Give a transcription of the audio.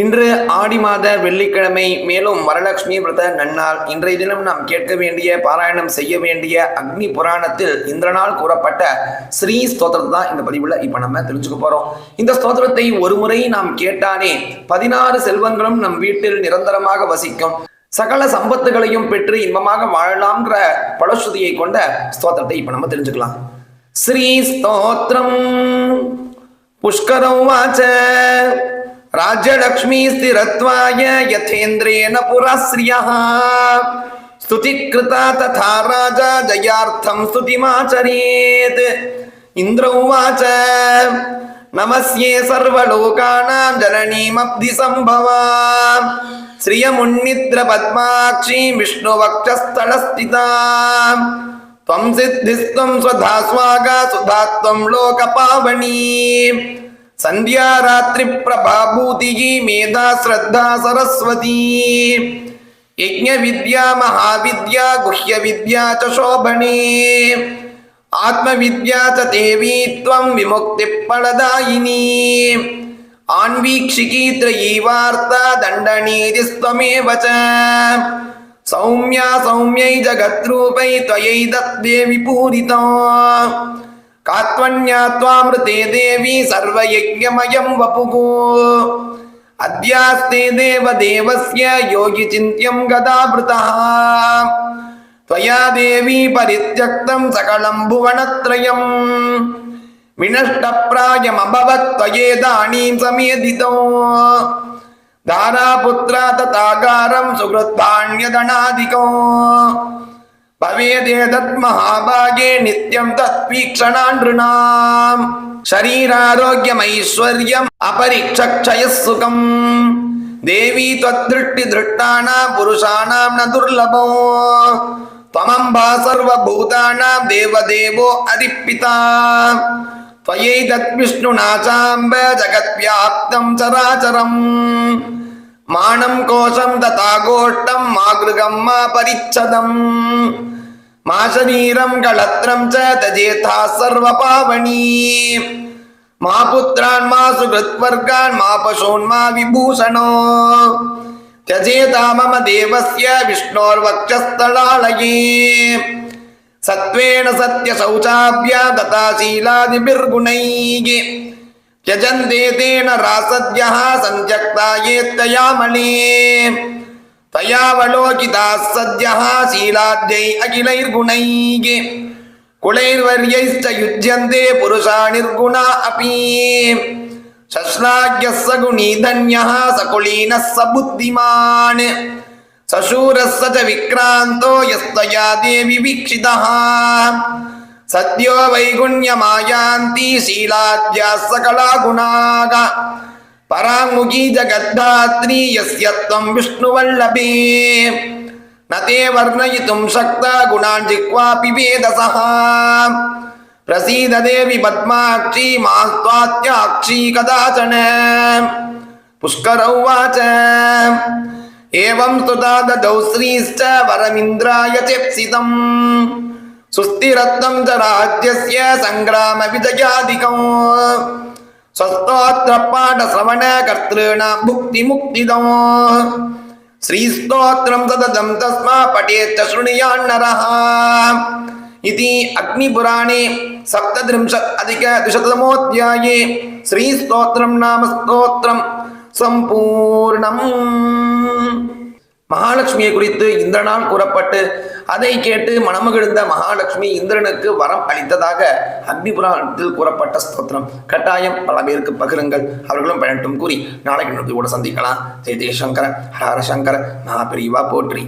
இன்று ஆடி மாத வெள்ளிக்கிழமை மேலும் வரலட்சுமி விரத நன்னாள். இன்றைய தினம் நாம் கேட்க வேண்டிய பாராயணம் செய்ய வேண்டிய அக்னி புராணத்தில் இந்திரனால் கூறப்பட்ட ஸ்ரீ ஸ்தோத்திரத்தை தான் இந்த பதிவுல இப்ப நம்ம தெரிஞ்சுக்க போறோம். இந்த ஸ்தோத்திரத்தை ஒரு முறை நாம் கேட்டாலே பதினாறு செல்வங்களும் நம் வீட்டில் நிரந்தரமாக வசிக்கும். சகல சம்பத்துகளையும் பெற்று இன்பமாக வாழலாம்ங்கிற பலஸ்ருதியை கொண்ட ஸ்தோத்திரத்தை இப்ப நம்ம தெரிஞ்சுக்கலாம். ஸ்ரீ ஸ்தோத்திரம். புஷ்கரம் வாச்ச. राज्यलक्ष्मी स्थिरत्वाय यथेन्द्रेण पुरा श्रियः स्तुतिकृता तथा राजा जयार्थं स्तुतिमाचरेत् इन्द्र उवाच नमस्ये सर्वलोकानां जननीमब्धि सम्भवा श्रियमुन्निद्रपद्माक्षी विष्णुवक्षस्थलस्थिता त्वं सिद्धिस्त्वं स्वधा स्वागा सुधा त्वं लोकपावनी సంధ్యారాత్రి ప్రభాభూతి మేధా శ్రద్ధా సరస్వతీ యజ్ఞ విద్యా మహావిద్యా గుహ్య విద్యా చ శోభణే ఆత్మవిద్యా చ దేవీత్వం విముక్తి ఫలదాయిని ఆన్వీక్షికీ త్రయీవార్త దండనీతి స్వమేవ చ సౌమ్యా సౌమ్యై జగద్రూపై త్వయై దత్వే విపూరితం त्वामृते देवी सर्वयज्ञमयं वपुः अद्यास्ते देवदेवस्य योगिचिन्त्यं गदाभृतः त्वया देवी परित्यक्तं सकलं भुवनत्रयम् विनष्टप्रायमभवत् त्वयेदानीं समेधितो धारापुत्रा तथागारं सुहृद्धान्यदनादिको भवेदेतत् महाभागे नित्यं तत्वीक्षणानृणाम् शरीरारोग्यमैश्वर्यम् अपरिक्षक्षयः सुखम् देवी त्वद्दृष्टिदृष्टानां पुरुषाणां न दुर्लभो त्वमम्बा सर्वभूतानां देवदेवो अरिपिता त्वयैतद्विष्णुना चाम्ब जगद्व्याप्तं चराचरम् मानं कोशं तथा गोष्ठं मा गृहं मा परिच्छदम् मा शरीरं कळत्रं च तजेथा सर्वपावनी मा पुत्रान् मा सुहृत्वर्गान् मा पशून् मा विभूषणो त्यजेता मम देवस्य विष्णोर्वक्षस्थलालये सत्त्वेन सत्यशौचाभ्या तथा शीलादिभिर्गुणैः त्यजन्ते तेन रासद्यः सञ्त्यक्ता ये तयामणे तयावलोकिताः सद्यः शीलाद्यै अखिलैर्गुणैः कुलैर्वर्यैश्च युज्यन्ते पुरुषा निर्गुणा अपि शश्लाघ्यः स गुणी धन्यः सकुलीनः स बुद्धिमान् सशूरः स च विक्रान्तो यस्त्वया देवि वीक्षितः सद्यो वैगुण्यमायान्ति शीलाद्याः सकला गुणाः पराङ्मुखी जगद्धात्री यस्य त्वं विष्णुवल्लभे न ते वर्णयितुं शक्ता गुणान् जिह्वापि वेदसः प्रसीद देवि पद्माक्षी मास्त्वात्याक्षी कदाचन पुष्कर उवाच एवं स्तुता ददौ श्रीश्च वरमिन्द्राय चेप्सितम् सुस्थिरत्नं च राज्यस्य सङ्ग्रामविजयादिकम् स्वस्तोत्रपाठश्रवणकर्तॄणां भुक्तिमुक्तिदो श्रीस्तोत्रं सततं तस्मा पठेच्च शृणुयान्नरः इति अग्निपुराणे सप्तत्रिंशत् अधिकद्विशततमोऽध्याये श्रीस्तोत्रं नाम स्तोत्रं சம்பூர்ணம் மகாலட்சுமியை குறித்து இந்திரனால் கூறப்பட்டு அதை கேட்டு மனமகிழ்ந்த மகாலட்சுமி இந்திரனுக்கு வரம் அளித்ததாக அக்னி புராணத்தில் கூறப்பட்ட ஸ்தோத்திரம். கட்டாயம் பல பேருக்கு பகிருங்கள். அவர்களும் பயனட்டும் கூறி நாளைக்கு கூட சந்திக்கலாம். ஜெய ஜெயசங்கர ஹரஹர சங்கர மகாபிரிவா போற்றி.